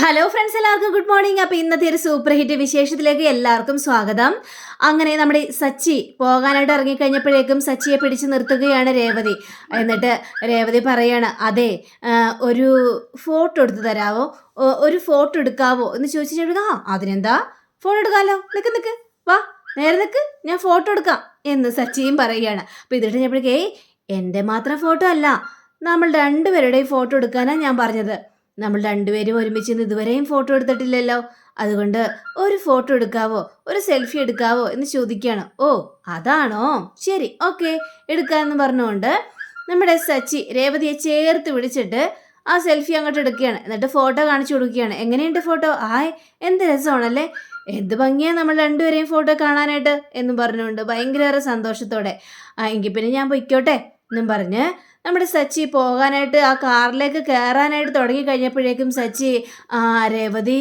Hello friends എല്ലാവർക്കും good morning അപ്പോൾ ഇന്നത്തെ ഒരു സൂപ്പർ ഹിറ്റ് വിശേഷത്തിലേക്ക് എല്ലാവർക്കും സ്വാഗതം. അങ്ങനെ നമ്മുടെ സച്ചി പോകാനായിട്ട് ഇറങ്ങിക്കഴിഞ്ഞപ്പോഴേക്കും സച്ചിയെ പിടിച്ചു നിർത്തുകയാണ് രേവതി. എന്നിട്ട് രേവതി പറയാണ് അതെ ഒരു ഫോട്ടോ എടുത്തു തരാവോ? ഒരു ഫോട്ടോ എടുക്കാവോ? എന്ന് ചോദിച്ചിട്ട് ആ അതിനെന്താ? ഫോട്ടോ എടുക്കാമല്ലോ നിൽക്ക് നിൽക്ക് വാ നേരെ നിൽക്ക് ഞാൻ ഫോട്ടോ എടുക്കാം. എന്ന് സച്ചിയും പറയുകയാണ്. അപ്പോൾ ഇതിട്ട് കഴിഞ്ഞപ്പോഴേക്കേ എന്റെ മാത്രം ഫോട്ടോ അല്ല. നമ്മൾ രണ്ടുപേരുടെയും ഫോട്ടോ എടുക്കാനാണ് ഞാൻ പറഞ്ഞത്. നമ്മൾ രണ്ടുപേരും ഒരുമിച്ച് നിന്ന് ഇതുവരെയും ഫോട്ടോ എടുത്തിട്ടില്ലല്ലോ. അതുകൊണ്ട് ഒരു ഫോട്ടോ എടുക്കാവോ? ഒരു സെൽഫി എടുക്കാവോ? എന്ന് ചോദിക്കുകയാണ്. ഓ അതാണോ? ശരി ഓക്കെ എടുക്കാമെന്ന് പറഞ്ഞുകൊണ്ട് നമ്മുടെ സച്ചി രേവതിയെ ചേർത്ത് പിടിച്ചിട്ട് ആ സെൽഫി അങ്ങോട്ട് എടുക്കുകയാണ്. എന്നിട്ട് ഫോട്ടോ കാണിച്ചു കൊടുക്കുകയാണ്. എങ്ങനെയുണ്ട് ഫോട്ടോ ആയ് എന്ത് രസമാണല്ലേ? എന്ത് ഭംഗിയാണ് നമ്മൾ രണ്ടുപേരെയും ഫോട്ടോ കാണാനായിട്ട്? എന്ന് പറഞ്ഞുകൊണ്ട് ഭയങ്കര സന്തോഷത്തോടെ. എങ്കിൽ പിന്നെ ഞാൻ പൊയ്ക്കോട്ടെ എന്നും പറഞ്ഞ് നമ്മുടെ സച്ചി പോകാനായിട്ട് ആ കാറിലേക്ക് കയറാനായിട്ട് തുടങ്ങി കഴിഞ്ഞപ്പോഴേക്കും സച്ചി ആ രേവതി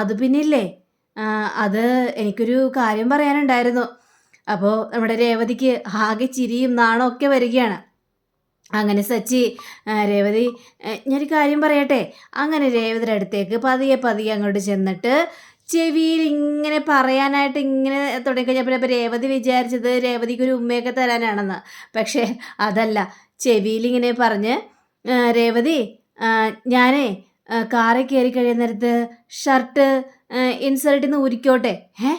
അത് പിന്നില്ലേ? അത് എനിക്കൊരു കാര്യം പറയാനുണ്ടായിരുന്നു. അപ്പോൾ നമ്മുടെ രേവതിക്ക് ആകെ ചിരിയും നാണമൊക്കെ വരികയാണ്. അങ്ങനെ സച്ചി രേവതി ഞാനൊരു കാര്യം പറയട്ടെ? അങ്ങനെ രേവതിയുടെ അടുത്തേക്ക് പതിയെ പതിയെ അങ്ങോട്ട് ചെന്നിട്ട് ചെവിയിൽ ഇങ്ങനെ പറയാനായിട്ട് ഇങ്ങനെ തുടങ്ങിക്കഴിഞ്ഞപ്പോൾ രേവതി വിചാരിച്ചത് രേവതിക്ക് ഒരു ഉമ്മയൊക്കെ തരാനാണെന്ന്. പക്ഷേ അതല്ല. ചെവിയിൽ ഇങ്ങനെ പറഞ്ഞ് "ആ, രേവതി ഞാനേ കാറെ കയറി കഴിയുന്ന നേരത്ത് ഷർട്ട് ഇൻസൾട്ടിൽ നിന്ന് ഉരിക്കോട്ടെ ഏ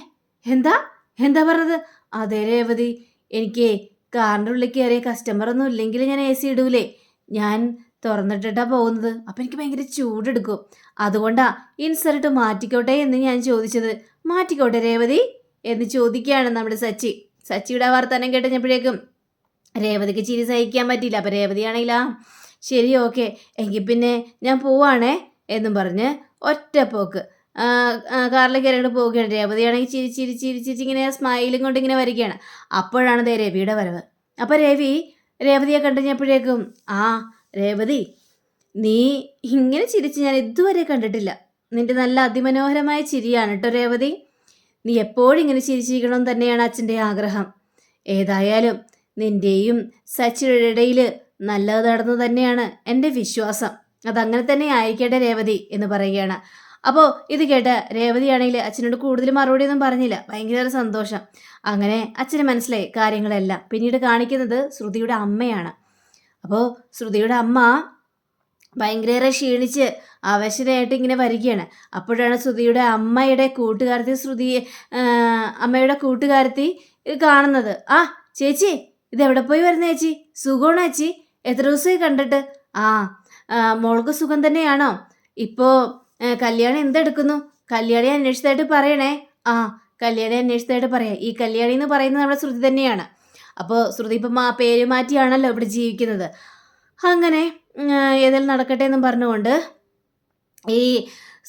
എന്താ? എന്താ പറഞ്ഞത്? അതെ രേവതി എനിക്ക് കാറിന്റെ ഉള്ളിൽ കയറിയ കസ്റ്റമറൊന്നും ഇല്ലെങ്കിൽ ഞാൻ എ സി ഇടൂലേ. ഞാൻ തുറന്നിട്ടിട്ടാ പോകുന്നത്. അപ്പം എനിക്ക് ഭയങ്കര ചൂടെടുക്കും. അതുകൊണ്ടാ ഇൻസൾട്ട് മാറ്റിക്കോട്ടെ എന്ന് ഞാൻ ചോദിച്ചത്. മാറ്റിക്കോട്ടെ രേവതി എന്ന് ചോദിക്കുകയാണ് നമ്മുടെ സച്ചി. സച്ചിയുടെ ആ വർത്തമാനം കേട്ടപ്പോഴേക്കും രേവതിക്ക് ചിരി സഹിക്കാൻ പറ്റിയില്ല. അപ്പം രേവതിയാണെങ്കിൽ ആ ശരി ഓക്കെ. എങ്കിൽ പിന്നെ ഞാൻ പോവാണേ എന്നും പറഞ്ഞ് ഒറ്റപ്പോക്ക് കാറിൽ കയറിയിട്ട് പോവുകയാണ്. രേവതിയാണെങ്കിൽ ചിരി ചിരി ചിരി ചിരി ഇങ്ങനെ സ്മൈലും കൊണ്ട് ഇങ്ങനെ വരികയാണ്. അപ്പോഴാണ് ദേ രവിയുടെ വരവ്. അപ്പം രവി രേവതിയെ കണ്ടുകഴിഞ്ഞപ്പോഴേക്കും ആ രേവതി നീ ഇങ്ങനെ ചിരിച്ച് ഞാൻ ഇതുവരെ കണ്ടിട്ടില്ല. നിന്റെ നല്ല അതിമനോഹരമായ ചിരിയാണ് കേട്ടോ രേവതി. നീ എപ്പോഴും ഇങ്ങനെ ചിരിച്ചിരിക്കണം തന്നെയാണ് അച്ഛന്റെ ആഗ്രഹം. ഏതായാലും നിന്റെയും സച്ചിയുടെ ഇടയിൽ നല്ലത് നടന്നു തന്നെയാണ് എന്റെ വിശ്വാസം. അതങ്ങനെ തന്നെ ആയിരിക്കട്ടെ രേവതി എന്ന് പറയുകയാണ്. അപ്പോൾ ഇത് കേട്ട് രേവതിയാണെങ്കിൽ അച്ഛനോട് കൂടുതൽ മറുപടി ഒന്നും പറഞ്ഞില്ല. ഭയങ്കര സന്തോഷം. അങ്ങനെ അച്ഛന് മനസ്സിലായി കാര്യങ്ങളെല്ലാം. പിന്നീട് കാണിക്കുന്നത് ശ്രുതിയുടെ അമ്മയാണ്. അപ്പോൾ ശ്രുതിയുടെ അമ്മ ഭയങ്കര ക്ഷീണിച്ച് അവശതയായിട്ട് ഇങ്ങനെ വരികയാണ്. അപ്പോഴാണ് ശ്രുതിയുടെ അമ്മയുടെ കൂട്ടുകാരത്തി ശ്രുതി അമ്മയുടെ കൂട്ടുകാരത്തി കാണുന്നത്. ആ ചേച്ചി ഇത് എവിടെ പോയി വരുന്ന ചേച്ചി? സുഖമാണോ ചേച്ചി? എത്ര ദിവസമായി കണ്ടിട്ട്? ആ ആ, മോൾക്ക് സുഖം തന്നെയാണോ? ഇപ്പോൾ കല്യാണം എന്തെടുക്കുന്നു? കല്യാണി അന്വേഷിച്ചതായിട്ട് പറയണേ. ആ കല്യാണി അന്വേഷിച്ചതായിട്ട് പറയാം. ഈ കല്യാണി എന്ന് പറയുന്നത് നമ്മുടെ ശ്രുതി തന്നെയാണ്. അപ്പോൾ ശ്രുതി ഇപ്പം ആ പേര് മാറ്റിയാണല്ലോ ഇവിടെ ജീവിക്കുന്നത്. അങ്ങനെ ഏതെങ്കിലും നടക്കട്ടെ എന്നും പറഞ്ഞുകൊണ്ട് ഈ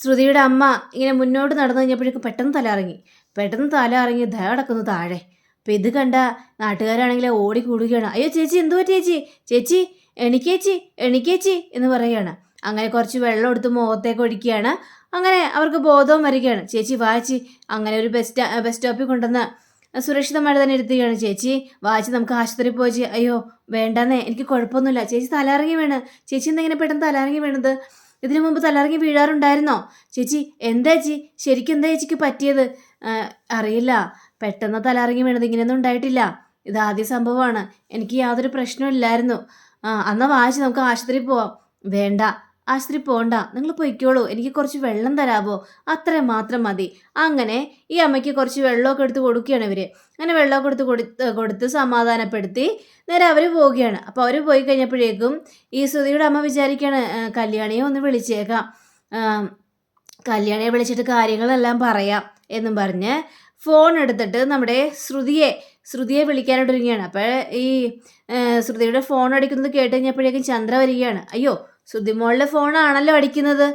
ശ്രുതിയുടെ അമ്മ ഇങ്ങനെ മുന്നോട്ട് നടന്നു കഴിഞ്ഞപ്പോഴേക്കും പെട്ടെന്ന് തല ഇറങ്ങി പെട്ടെന്ന് തല ഇറങ്ങി ദയ കിടക്കുന്നു താഴെ. അപ്പം ഇത് കണ്ട നാട്ടുകാരാണെങ്കിൽ ഓടി കൂടുകയാണ്. അയ്യോ ചേച്ചി എന്തു ചേച്ചി? ചേച്ചി എണിക്കേച്ചി എണിക്കേച്ചി എന്ന് പറയുകയാണ്. അങ്ങനെ കുറച്ച് വെള്ളം എടുത്ത് മുഖത്തേക്ക് ഒഴിക്കുകയാണ്. അങ്ങനെ അവർക്ക് ബോധവും വരികയാണ്. ചേച്ചി വാച്ചി അങ്ങനെ ഒരു ബസ് ബസ് സ്റ്റോപ്പിൽ കൊണ്ടുവന്ന് സുരക്ഷിതമായിട്ട് തന്നെ ഇരുത്തുകയാണ്. ചേച്ചി വാച്ചി നമുക്ക് ആശുപത്രി പോയി അയ്യോ വേണ്ടെന്നേ എനിക്ക് കുഴപ്പമൊന്നുമില്ല. ചേച്ചി തലയിറങ്ങി വേണം. ചേച്ചി എന്തെങ്കിലും പെട്ടെന്ന് തലയിറങ്ങി വീണത്? ഇതിനു മുമ്പ് തലയിറങ്ങി വീഴാറുണ്ടായിരുന്നോ? ചേച്ചി എന്താ ചേച്ചി? ശരിക്കും എന്താ ചേച്ചിക്ക് പറ്റിയത്? അറിയില്ല. പെട്ടെന്ന് തലറങ്ങി വീണത് ഇങ്ങനെയൊന്നും ഉണ്ടായിട്ടില്ല. ഇത് ആദ്യ സംഭവമാണ്. എനിക്ക് യാതൊരു പ്രശ്നവും ഇല്ലായിരുന്നു. ആ അന്നാ വാശി. നമുക്ക് ആശുപത്രിയിൽ പോവാം. വേണ്ട. ആശുപത്രി പോണ്ട. നിങ്ങൾ പൊയ്ക്കോളൂ. എനിക്ക് കുറച്ച് വെള്ളം തരാമോ അത്ര മാത്രം മതി. അങ്ങനെ ഈ അമ്മയ്ക്ക് കുറച്ച് വെള്ളമൊക്കെ എടുത്ത് കൊടുക്കുകയാണ് ഇവർ അങ്ങനെ വെള്ളമൊക്കെ എടുത്ത് കൊടുത്ത് കൊടുത്ത് സമാധാനപ്പെടുത്തി നേരെ അവർ പോവുകയാണ്. അപ്പോൾ അവർ പോയി കഴിഞ്ഞപ്പോഴേക്കും ഈ ശ്രുതിയുടെ അമ്മ വിചാരിക്കുകയാണ് കല്യാണിയെ ഒന്ന് വിളിച്ചേക്കാം. കല്യാണിയെ വിളിച്ചിട്ട് കാര്യങ്ങളെല്ലാം പറയാം എന്നും പറഞ്ഞ് ഫോൺ എടുത്തിട്ട് നമ്മുടെ ശ്രുതിയെ ശ്രുതിയെ വിളിക്കാനായിട്ട് ഒരുങ്ങുകയാണ് അപ്പോൾ ഈ ശ്രുതിയുടെ ഫോൺ അടിക്കുന്നത് കേട്ട് കഴിഞ്ഞപ്പോഴേക്കും ചന്ദ്ര വരികയാണ്. അയ്യോ ശ്രുതി മോളുടെ ഫോണാണല്ലോ അടിക്കുന്നത്.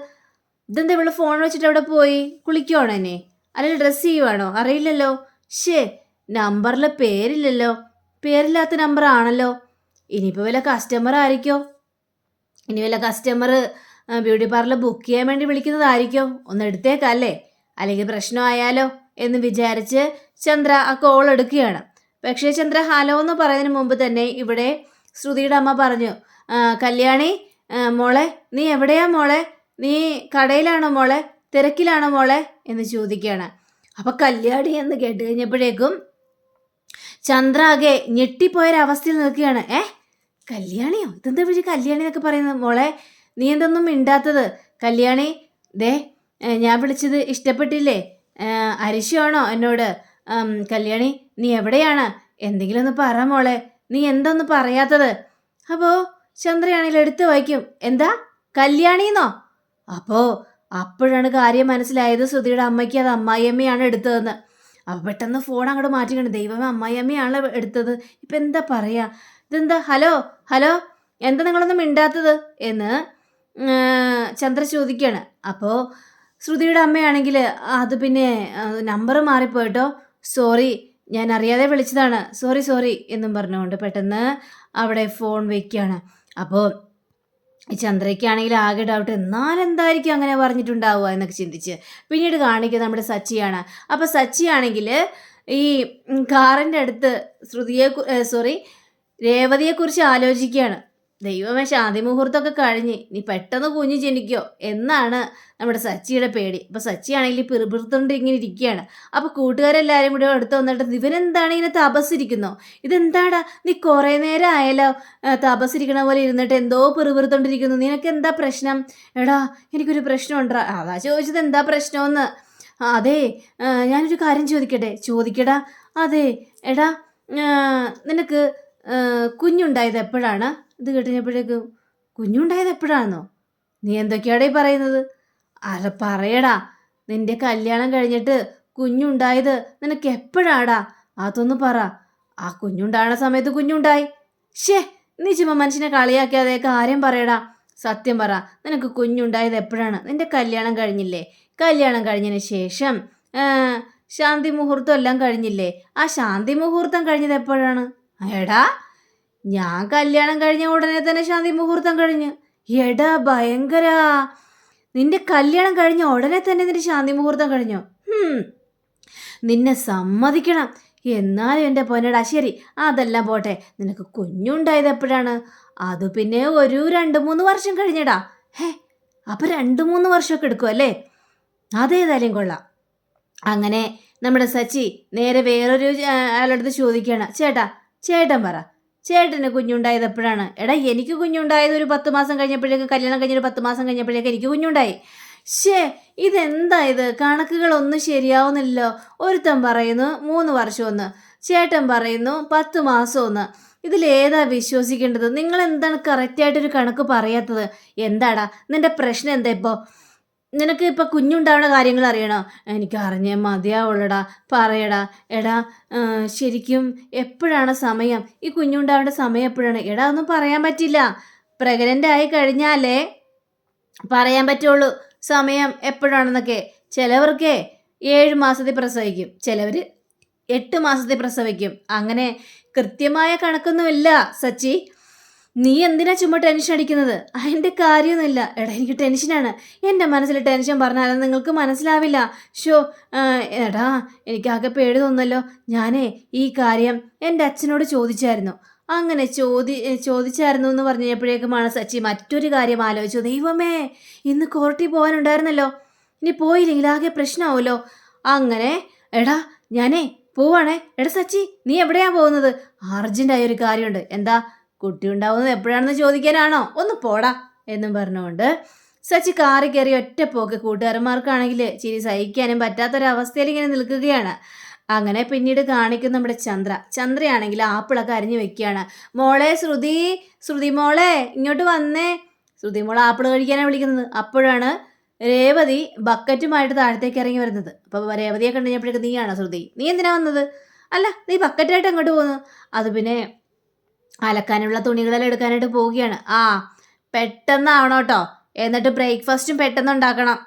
ഇതെന്താ ഇവിടെ ഫോൺ വെച്ചിട്ട് അവിടെ പോയി? കുളിക്കുവാണോ എന്നെ? അല്ലെങ്കിൽ ഡ്രസ്സ് ചെയ്യുവാണോ? അറിയില്ലല്ലോ. ഷേ നമ്പറിലെ പേരില്ലല്ലോ. പേരില്ലാത്ത നമ്പർ ആണല്ലോ ഇനിയിപ്പോൾ വല്ല കസ്റ്റമർ ആയിരിക്കോ? ഇനി വല്ല കസ്റ്റമർ ബ്യൂട്ടി പാർലർ ബുക്ക് ചെയ്യാൻ വേണ്ടി വിളിക്കുന്നതായിരിക്കോ? ഒന്ന് എടുത്തേക്കല്ലേ അല്ലെങ്കിൽ പ്രശ്നമായാലോ? എന്ന് വിചാരിച്ച് ചന്ദ്ര ആ കോൾ എടുക്കുകയാണ്. പക്ഷേ ചന്ദ്ര ഹലോ എന്ന് പറയുന്നതിന് മുമ്പ് തന്നെ ഇവിടെ ശ്രുതിയുടെ അമ്മ പറഞ്ഞു കല്യാണി മോളെ നീ എവിടെയാ മോളെ? നീ കടയിലാണോ മോളെ? തിരക്കിലാണോ മോളെ? എന്ന് ചോദിക്കുകയാണ്. അപ്പൊ കല്യാണി എന്ന് കേട്ട് കഴിഞ്ഞപ്പോഴേക്കും ചന്ദ്ര ആകെ ഞെട്ടിപ്പോയൊരവസ്ഥയിൽ നിൽക്കുകയാണ്. ഏ കല്യാണിയോ? ഇതെന്താ വിളിച്ച് കല്യാണി എന്നൊക്കെ പറയുന്നത്? മോളെ നീ എന്തൊന്നും മിണ്ടാത്തത്? കല്യാണി ദേ ഞാൻ വിളിച്ചത് ഇഷ്ടപ്പെട്ടില്ലേ? ഏ, അരിശമാണോ എന്നോട്? കല്യാണി നീ എവിടെയാണ്? എന്തെങ്കിലും ഒന്ന് പറ മോളെ. നീ എന്തൊന്ന് പറയാത്തത്? അപ്പോ ചന്ദ്രയാണെങ്കിൽ എടുത്തു വായിക്കും. എന്താ? കല്യാണിന്നോ? അപ്പോ അപ്പോഴാണ് കാര്യം മനസ്സിലായത് ശ്രുതിയുടെ അമ്മയ്ക്ക് അത് അമ്മായിയമ്മയാണ് എടുത്തതെന്ന്. അപ്പൊ പെട്ടെന്ന് ഫോൺ അങ്ങോട്ട് മാറ്റിക്കണം ദൈവമേ അമ്മായിയമ്മയാണ് എടുത്തത്. ഇപ്പൊ എന്താ പറയാ? ഇതെന്താ? ഹലോ ഹലോ എന്താ നിങ്ങളൊന്നും മിണ്ടാത്തത്? എന്ന് ചന്ദ്ര ചോദിക്കുകയാണ് അപ്പോൾ ശ്രുതിയുടെ അമ്മയാണെങ്കിൽ അത് പിന്നെ നമ്പർ മാറിപ്പോയിട്ടോ? സോറി ഞാൻ അറിയാതെ വിളിച്ചതാണ്. സോറി സോറി എന്നും പറഞ്ഞുകൊണ്ട് പെട്ടെന്ന് അവിടെ ഫോൺ വെക്കുകയാണ് അപ്പോൾ ഈ ചന്ദ്രയ്ക്കാണെങ്കിൽ ആകെ ഡൗട്ട് എന്നാലെന്തായിരിക്കും അങ്ങനെ പറഞ്ഞിട്ടുണ്ടാവുക? എന്നൊക്കെ ചിന്തിച്ച് പിന്നീട് കാണിക്കുക നമ്മുടെ സച്ചിയാണ്. അപ്പോൾ സച്ചിയാണെങ്കിൽ ഈ കാറിന്റെ അടുത്ത് ശ്രുതിയെ സോറി രേവതിയെക്കുറിച്ച് ആലോചിക്കുകയാണ്. ദൈവമേ ശാന്തി മുഹൂർത്തമൊക്കെ കഴിഞ്ഞ് നീ പെട്ടെന്ന് കുഞ്ഞ് ജനിക്കോ എന്നാണ് നമ്മുടെ സച്ചിയുടെ പേടി. അപ്പോൾ സച്ചിയാണെങ്കിൽ പിറുപിറുത്തോണ്ട് ഇങ്ങനെ ഇരിക്കുകയാണ് അപ്പോൾ കൂട്ടുകാരെല്ലാവരും കൂടെ അടുത്ത് വന്നിട്ട് ഇവനെന്താണ് ഇങ്ങനെ തപസ്സിരിക്കുന്നോ? ഇതെന്താടാ? നീ കുറേ നേരം ആയാലോ ആ, തപസ്സിരിക്കണ പോലെ ഇരുന്നിട്ട് എന്തോ പിറുപിറുത്തോണ്ടിരിക്കുന്നു നിനക്ക് എന്താ പ്രശ്നം? എടാ എനിക്കൊരു പ്രശ്നമുണ്ടാ. അതാ ചോദിച്ചത് എന്താ പ്രശ്നമെന്ന്. അതെ ഞാനൊരു കാര്യം ചോദിക്കട്ടെ? ചോദിക്കടാ. അതെ എടാ നിനക്ക് കുഞ്ഞുണ്ടായത് എപ്പോഴാണ്? ഇത് കേട്ടുകഴിഞ്ഞപ്പോഴേക്കും കുഞ്ഞുണ്ടായത് എപ്പോഴാണെന്നോ? നീ എന്തൊക്കെയാടേ പറയുന്നത്? അല്ല പറയടാ. നിന്റെ കല്യാണം കഴിഞ്ഞിട്ട് കുഞ്ഞുണ്ടായത് നിനക്ക് എപ്പോഴാടാ? അതൊന്ന് പറ. ആ കുഞ്ഞുണ്ടാകുന്ന സമയത്ത് കുഞ്ഞുണ്ടായി. ഷേ നീ ചുമ്മാ മനുഷ്യനെ കളിയാക്കാതെ കാര്യം പറയടാ. സത്യം പറ നിനക്ക് കുഞ്ഞുണ്ടായത് എപ്പോഴാണ്? നിന്റെ കല്യാണം കഴിഞ്ഞില്ലേ? കല്യാണം കഴിഞ്ഞതിന് ശേഷം. ശാന്തി മുഹൂർത്തം എല്ലാം കഴിഞ്ഞില്ലേ? ആ ശാന്തി മുഹൂർത്തം കഴിഞ്ഞത് എപ്പോഴാണ്? എടാ ഞാൻ കല്യാണം കഴിഞ്ഞ ഉടനെ തന്നെ ശാന്തി മുഹൂർത്തം കഴിഞ്ഞ്. എടാ ഭയങ്കര. നിന്റെ കല്യാണം കഴിഞ്ഞ ഉടനെ തന്നെ നിന്റെ ശാന്തി മുഹൂർത്തം കഴിഞ്ഞോ? നിന്നെ സമ്മതിക്കണം. എന്നാലും എന്റെ പൊന്നടാ ശരി അതെല്ലാം പോട്ടെ. നിനക്ക് കുഞ്ഞുണ്ടായത് എപ്പോഴാണ്? അത് പിന്നെ ഒരു രണ്ട് മൂന്ന് വർഷം കഴിഞ്ഞടാ. ഹേ അപ്പൊ രണ്ട് മൂന്ന് വർഷമൊക്കെ എടുക്കും അല്ലേ? അതേതായാലും കൊള്ളാം. അങ്ങനെ നമ്മുടെ സച്ചി നേരെ വേറൊരു അയാളടുത്ത് ചോദിക്കുകയാണ്. ചേട്ടാ ചേട്ടൻ പറ. ചേട്ടന് കുഞ്ഞുണ്ടായത് എപ്പോഴാണ് എടാ എനിക്ക് കുഞ്ഞുണ്ടായത് ഒരു പത്ത് മാസം കഴിഞ്ഞപ്പോഴേക്ക് കല്യാണം കഴിഞ്ഞൊരു പത്ത് മാസം കഴിഞ്ഞപ്പോഴേക്ക് എനിക്ക് കുഞ്ഞുണ്ടായി. ഷേ ഇതെന്താ ഇത്? കണക്കുകളൊന്നും ശരിയാവുന്നില്ലല്ലോ. ഒരുത്തൻ പറയുന്നു മൂന്ന് വർഷമൊന്ന്. ചേട്ടൻ പറയുന്നു പത്ത് മാസമൊന്ന്. ഇതിലേതാ വിശ്വസിക്കേണ്ടത്? നിങ്ങൾ എന്താണ് കറക്റ്റായിട്ടൊരു കണക്ക് പറയാത്തത്? എന്താടാ നിന്റെ പ്രശ്നം എന്താ ഇപ്പോൾ നിനക്ക് ഇപ്പൊ കുഞ്ഞുണ്ടാവുന്ന കാര്യങ്ങൾ അറിയണോ? എനിക്ക് അറിഞ്ഞേ മതിയാവുള്ളടാ. പറയടാ. എടാ ശരിക്കും എപ്പോഴാണ് സമയം? ഈ കുഞ്ഞുണ്ടാവേണ്ട സമയം എപ്പോഴാണ്? എടാ ഒന്നും പറയാൻ പറ്റില്ല. പ്രഗ്നന്റ് ആയി കഴിഞ്ഞാലേ പറയാൻ പറ്റുള്ളൂ. സമയം എപ്പോഴാണെന്നൊക്കെ. ചിലവർക്കേ ഏഴ് മാസത്തിൽ പ്രസവിക്കും. ചിലവർ എട്ട് മാസത്തിൽ പ്രസവിക്കും. അങ്ങനെ കൃത്യമായ കണക്കൊന്നുമില്ല സച്ചി. നീ എന്തിനാ ചുമ്മാ ടെൻഷൻ അടിക്കുന്നത്? അതിന്റെ കാര്യമൊന്നുമില്ല. എടാ എനിക്ക് ടെൻഷനാണ് എന്റെ മനസ്സിൽ ടെൻഷൻ പറഞ്ഞാലും നിങ്ങൾക്ക് മനസ്സിലാവില്ല. ഷോ എടാ എനിക്കാകെ പേടി തോന്നല്ലോ ഞാനേ ഈ കാര്യം എന്റെ അച്ഛനോട് ചോദിച്ചായിരുന്നു. അങ്ങനെ ചോദി ചോദിച്ചായിരുന്നു എന്ന് പറഞ്ഞപ്പോഴേക്കുമാണ് സച്ചി മറ്റൊരു കാര്യം ആലോചിച്ചു. ദൈവമേ ഇന്ന് കോർട്ടിൽ പോകാനുണ്ടായിരുന്നല്ലോ. ഇനി പോയില്ലെങ്കിൽ ആകെ പ്രശ്നമാവുമല്ലോ. അങ്ങനെ എടാ ഞാനേ പോവാണേ. എടാ സച്ചി നീ എവിടെയാ പോകുന്നത്? അർജന്റായ ഒരു കാര്യമുണ്ട്. എന്താ? കുട്ടി ഉണ്ടാവുന്നത് എപ്പോഴാണെന്ന് ചോദിക്കാനാണോ? ഒന്ന് പോടാ എന്നും പറഞ്ഞുകൊണ്ട് സച്ചി കാറി കയറി ഒറ്റ പോക്ക് കൂട്ടുകാരന്മാർക്കാണെങ്കിൽ ചിരി സഹിക്കാനും പറ്റാത്തൊരവസ്ഥയിൽ ഇങ്ങനെ നിൽക്കുകയാണ്. അങ്ങനെ പിന്നീട് കാണിക്കും നമ്മുടെ ചന്ദ്ര. ചന്ദ്രയാണെങ്കിൽ ആപ്പിളൊക്കെ അരിഞ്ഞു വെക്കുകയാണ്. മോളെ ശ്രുതി ശ്രുതി മോളെ ഇങ്ങോട്ട് വന്നേ. ശ്രുതി മോളെ ആപ്പിൾ കഴിക്കാനാണ് വിളിക്കുന്നത്. അപ്പോഴാണ് രേവതി ബക്കറ്റുമായിട്ട് താഴത്തേക്ക് ഇറങ്ങി വരുന്നത്. അപ്പോൾ രേവതിയെ കണ്ടു കഴിഞ്ഞപ്പോഴേക്ക് നീയാണോ ശ്രുതി? നീ എന്തിനാ വന്നത്? അല്ല നീ ബക്കറ്റായിട്ട് അങ്ങോട്ട് പോകുന്നു അത് പിന്നെ അലക്കാനുള്ള തുണികളെല്ലാം എടുക്കാനായിട്ട് പോവുകയാണ്. ആ പെട്ടെന്നാവണം കേട്ടോ എന്നിട്ട് ബ്രേക്ക്ഫാസ്റ്റും പെട്ടെന്ന് ഉണ്ടാക്കണം.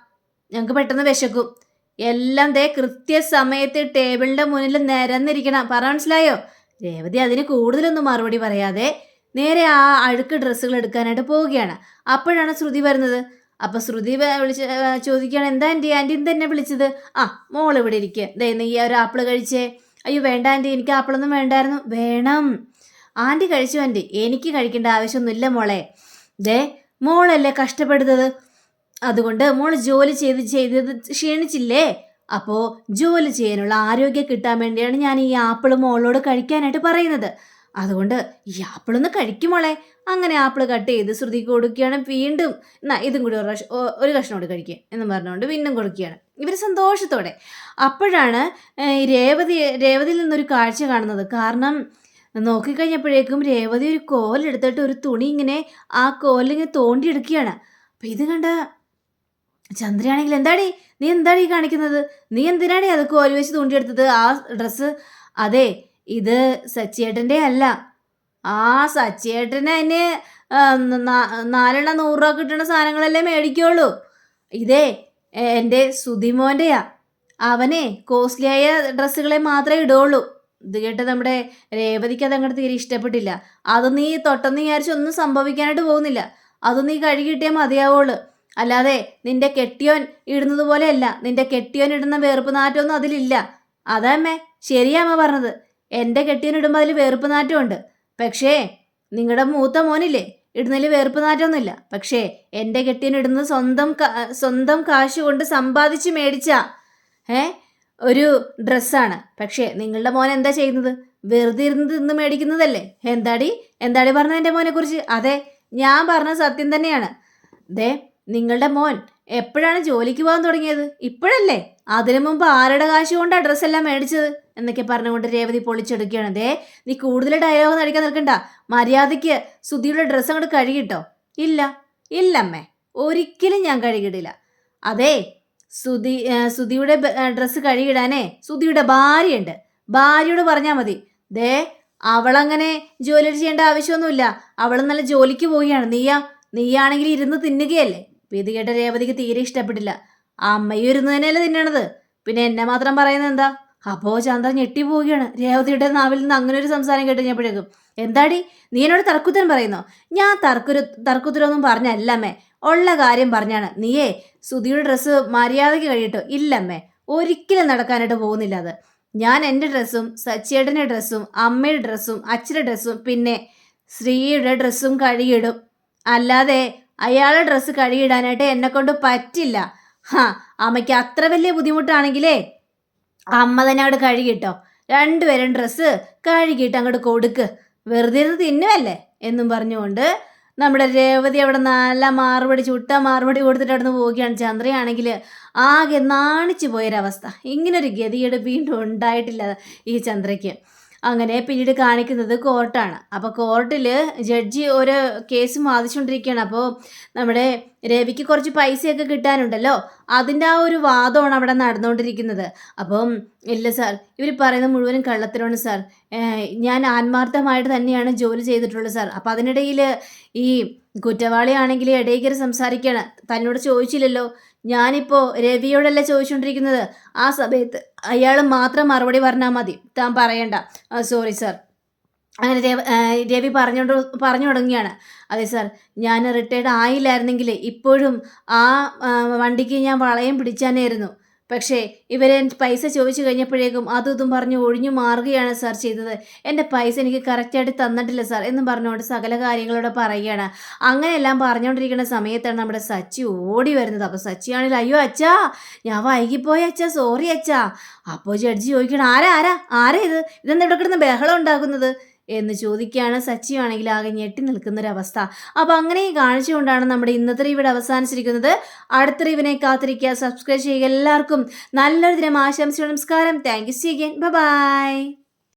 ഞങ്ങൾക്ക് പെട്ടെന്ന് വിശക്കും. എല്ലാം ദേ കൃത്യസമയത്ത് ടേബിളിന്റെ മുന്നിൽ നിരന്നിരിക്കണം. പറ മനസ്സിലായോ? രേവതി അതിന് കൂടുതലൊന്നും മറുപടി പറയാതെ നേരെ ആ അഴുക്ക് ഡ്രസ്സുകൾ എടുക്കാനായിട്ട് പോവുകയാണ്. അപ്പോഴാണ് ശ്രുതി വരുന്നത്. അപ്പൊ ശ്രുതി വിളിച്ച് ചോദിക്കുകയാണ് എന്താ ആന്റി ആന്റി തന്നെ വിളിച്ചത്? ആ മോൾ ഇവിടെ ഇരിക്കുക ദേ ഈ ഒരു ആപ്പിൾ കഴിച്ചേ. അയ്യോ വേണ്ട ആന്റി എനിക്ക് ആപ്പിളൊന്നും വേണ്ടായിരുന്നു. വേണം. ആന്റി കഴിച്ചു ആന്റി എനിക്ക് കഴിക്കേണ്ട ആവശ്യമൊന്നുമില്ല മോളെ. ദേ മോളല്ലേ കഷ്ടപ്പെടുന്നത്? അതുകൊണ്ട് മോൾ ജോലി ചെയ്ത് ചെയ്തത് ക്ഷീണിച്ചില്ലേ? അപ്പോൾ ജോലി ചെയ്യാനുള്ള ആരോഗ്യം കിട്ടാൻ വേണ്ടിയാണ് ഞാൻ ഈ ആപ്പിൾ മോളോട് കഴിക്കാനായിട്ട് പറയുന്നത്. അതുകൊണ്ട് ഈ ആപ്പിളൊന്ന് കഴിക്കും മോളെ. അങ്ങനെ ആപ്പിൾ കട്ട് ചെയ്ത് ശ്രുതിക്ക് കൊടുക്കുകയാണ്. വീണ്ടും എന്നാ ഇതും കൂടി ഒരു ഒരു കൂടി കഴിക്കുക എന്ന് പറഞ്ഞുകൊണ്ട് വീണ്ടും കൊടുക്കുകയാണ്. ഇവർ സന്തോഷത്തോടെ. അപ്പോഴാണ് രേവതി രേവതിയിൽ നിന്നൊരു കാഴ്ച കാണുന്നത്. കാരണം നോക്കിക്കഴിഞ്ഞപ്പോഴേക്കും രേവതി ഒരു കോലെടുത്തിട്ട് ഒരു തുണി ഇങ്ങനെ ആ കോലിങ്ങനെ തോണ്ടിയെടുക്കുകയാണ്. അപ്പം ഇത് കണ്ട ചന്ദ്രയാണെങ്കിൽ എന്താടി? നീ എന്താടി കാണിക്കുന്നത്? നീ എന്തിനാടി അത് കോലി വെച്ച് തോണ്ടിയെടുത്തത്? ആ ഡ്രസ്സ്? അതെ ഇത് സച്ചിയേട്ടന്റെ അല്ല. ആ സച്ചിയേട്ടന് അതിന് നാലെണ്ണം നൂറ് രൂപ കിട്ടുന്ന സാധനങ്ങളല്ലേ മേടിക്കുള്ളൂ. ഇതേ എന്റെ സുധിമോന്റെയാ അവനെ കോസ്റ്റ്ലിയായ ഡ്രസ്സുകളെ മാത്രമേ ഇടുള്ളൂ ഇത് കേട്ട് നമ്മുടെ രേവതിക്ക് അത് അങ്ങോട്ട് തീരെ ഇഷ്ടപ്പെട്ടില്ല. അത് നീ തൊട്ടെന്ന് വിചാരിച്ച് ഒന്നും സംഭവിക്കാനായിട്ട് പോകുന്നില്ല. അത് നീ കഴുകിയിട്ടേ മതിയാവുള്ളൂ. അല്ലാതെ നിന്റെ കെട്ടിയോൻ ഇടുന്നത് പോലെയല്ല. നിന്റെ കെട്ടിയോൻ ഇടുന്ന വേർപ്പ് നാറ്റമൊന്നും അതിലില്ല. അതമ്മേ ശരിയാ അമ്മ പറഞ്ഞത്. എന്റെ കെട്ടിയോൻ ഇടുമ്പോൾ അതിൽ വേർപ്പ് നാറ്റമുണ്ട്. പക്ഷേ നിങ്ങളുടെ മൂത്ത മോനില്ലേ ഇടുന്നതിൽ വേർപ്പ് നാറ്റമൊന്നുമില്ല. പക്ഷേ എന്റെ കെട്ടിയൻ ഇടുന്നത് സ്വന്തം സ്വന്തം കാശ് കൊണ്ട് സമ്പാദിച്ച് മേടിച്ച. ഏ? ഒരു ഡ്രസ്സാണ്. പക്ഷേ നിങ്ങളുടെ മോൻ എന്താ ചെയ്യുന്നത്? വെറുതെ ഇരുന്ന് തിന്ന് മേടിക്കുന്നതല്ലേ? എന്താടി? എന്താടി പറഞ്ഞത് എന്റെ മോനെക്കുറിച്ച്? അതെ ഞാൻ പറഞ്ഞ സത്യം തന്നെയാണ്. ദേ നിങ്ങളുടെ മോൻ എപ്പോഴാണ് ജോലിക്ക് പോകാൻ തുടങ്ങിയത്? ഇപ്പോഴല്ലേ? അതിനു മുമ്പ് ആരുടെ കാശ് കൊണ്ടാണ് ഡ്രസ്സെല്ലാം മേടിച്ചത്? എന്നൊക്കെ പറഞ്ഞുകൊണ്ട് രേവതി പൊളിച്ചെടുക്കുകയാണ്. ദേ നീ കൂടുതൽ ഡയലോഗ് നടിക്കാൻ നിൽക്കണ്ട. മര്യാദയ്ക്ക് സുധിയുടെ ഡ്രസ്സ് അങ്ങോട്ട് കഴുകിട്ടോ ഇല്ല ഇല്ലമ്മേ ഒരിക്കലും ഞാൻ കഴുകിയിടില്ല അതെ സുധി സുധിയുടെ ഡ്രസ്സ് കഴുകിടാനേ സുധിയുടെ ഭാര്യയുണ്ട്. ഭാര്യയോട് പറഞ്ഞാൽ മതി. ദേ അവളങ്ങനെ ജോലി ചെയ്യേണ്ട ആവശ്യമൊന്നുമില്ല. അവൾ നല്ല ജോലിക്ക് പോവുകയാണ്. നീയാ നീയാണെങ്കിൽ ഇരുന്ന് തിന്നുകയല്ലേ? ഇത് കേട്ട രേവതിക്ക് തീരെ ഇഷ്ടപ്പെട്ടില്ല. അമ്മയും ഇരുന്ന് തന്നെയല്ലേ തിന്നണത്. പിന്നെ എന്നെ മാത്രം പറയുന്നത് എന്താ? അപ്പോ ചന്ദ്ര ഞെട്ടി പോവുകയാണ് രേവതിയുടെ നാവിൽ നിന്ന് അങ്ങനെ ഒരു സംസാരം കേട്ട് എന്താടി? നീ എന്നോട് തർക്കുത്തരം പറയുന്നോ? ഞാൻ തർക്കുരു തർക്കുത്തരമൊന്നും പറഞ്ഞല്ലമ്മേ. ഉള്ള കാര്യം പറഞ്ഞാണ്. നീയേ സുധിയുടെ ഡ്രസ്സ് മര്യാദയ്ക്ക് കഴിയട്ടോ. ഇല്ലമ്മേ ഒരിക്കലും നടക്കാനായിട്ട് പോകുന്നില്ല അത്. ഞാൻ എന്റെ ഡ്രസ്സും സച്ചേട്ടന്റെ ഡ്രസ്സും അമ്മയുടെ ഡ്രസ്സും അച്ഛന്റെ ഡ്രസ്സും പിന്നെ ശ്രീയുടെ ഡ്രസ്സും കഴുകിയിടും. അല്ലാതെ അയാളുടെ ഡ്രസ്സ് കഴുകിയിടാനായിട്ട് എന്നെ കൊണ്ട് പറ്റില്ല. ഹാ അമ്മയ്ക്ക് അത്ര വലിയ ബുദ്ധിമുട്ടാണെങ്കിലേ അമ്മ തന്നെ അങ്ങോട്ട് കഴുകിട്ടോ. രണ്ടുപേരും ഡ്രസ്സ് കഴുകിയിട്ട് അങ്ങോട്ട് കൊടുക്ക്. വെറുതെ ഇത് തിന്നുമല്ലേ എന്നും പറഞ്ഞുകൊണ്ട് നമ്മുടെ രേവതി അവിടെ നല്ല മാറുപടി ചുട്ട മാറുപടി കൊടുത്തിട്ട് അവിടെ പോവുകയാണ്. ചന്ദ്രയാണെങ്കിൽ ആകെ നാണിച്ചു പോയൊരവസ്ഥ. ഇങ്ങനൊരു ഗതികേട് വീണ്ടും ഉണ്ടായിട്ടില്ല ഈ ചന്ദ്രയ്ക്ക്. അങ്ങനെ പിന്നീട് കാണിക്കുന്നത് കോർട്ടാണ്. അപ്പോൾ കോർട്ടിൽ ജഡ്ജി ഒരു കേസ് വാദിച്ചുകൊണ്ടിരിക്കുകയാണ് അപ്പോൾ നമ്മുടെ രവിക്ക് കുറച്ച് പൈസയൊക്കെ കിട്ടാനുണ്ടല്ലോ? അതിന്റെ ആ ഒരു വാദമാണ് അവിടെ നടന്നുകൊണ്ടിരിക്കുന്നത് അപ്പം ഇല്ല സാർ ഇവർ പറയുന്നത് മുഴുവനും കള്ളത്തിലാണ് സാർ. ഞാൻ ആത്മാർത്ഥമായിട്ട് തന്നെയാണ് ജോലി ചെയ്തിട്ടുള്ളത് സാർ. അപ്പം അതിനിടയിൽ ഈ കുറ്റവാളിയാണെങ്കിൽ ഇടയിൽ കയറി സംസാരിക്കുകയാണ് തന്നോട് ചോദിച്ചില്ലല്ലോ. ഞാനിപ്പോൾ രവിയോടല്ല ചോദിച്ചുകൊണ്ടിരിക്കുന്നത് ആ സമയത്ത് അയാൾ മാത്രം മറുപടി പറഞ്ഞാൽ മതി. താൻ പറയണ്ട. സോറി സാർ അങ്ങനെ രവ രവി പറഞ്ഞോണ്ട് പറഞ്ഞു തുടങ്ങിയാണ് അതെ സാർ ഞാൻ റിട്ടയർഡ് ആയില്ലായിരുന്നെങ്കിൽ ഇപ്പോഴും ആ, വണ്ടിക്ക് ഞാൻ വളയം പിടിച്ചാനായിരുന്നു. പക്ഷേ ഇവരെ പൈസ ചോദിച്ചു കഴിഞ്ഞപ്പോഴേക്കും അതും ഇതും പറഞ്ഞ് ഒഴിഞ്ഞു മാറുകയാണ് സാർ ചെയ്തത്. എന്റെ പൈസ എനിക്ക് കറക്റ്റായിട്ട് തന്നിട്ടില്ല സാർ എന്നും പറഞ്ഞുകൊണ്ട് സകല കാര്യങ്ങളോട് പറയുകയാണ്. അങ്ങനെയെല്ലാം പറഞ്ഞുകൊണ്ടിരിക്കുന്ന സമയത്താണ് നമ്മുടെ സച്ചി ഓടി വരുന്നത്. അപ്പോൾ സച്ചിയാണെങ്കിൽ അയ്യോ അച്ഛാ ഞാൻ വൈകിപ്പോയി അച്ഛാ സോറി അച്ഛാ. അപ്പോൾ ജഡ്ജി ചോദിക്കണം ആരാ ആരാ ആരാ ഇത്? ഇതെന്താ ഇവിടെ കിടന്ന് ബഹളം ഉണ്ടാക്കുന്നത്? എന്ന് ചോദിക്കുകയാണ് സച്ചിയാണെങ്കിൽ ആകെ ഞെട്ടി നിൽക്കുന്നൊരവസ്ഥ. അപ്പോൾ അങ്ങനെ കാണിച്ചുകൊണ്ടാണ് നമ്മുടെ ഇന്നത്തെ ഇവിടെ അവസാനിച്ചിരിക്കുന്നത്. അടുത്ത റിവിനെ കാത്തിരിക്കുക. സബ്സ്ക്രൈബ് ചെയ്യുക എല്ലാവർക്കും. നല്ലൊരു ദിനം. ആശംസിച്ചു നമസ്കാരം. Thank you see again bye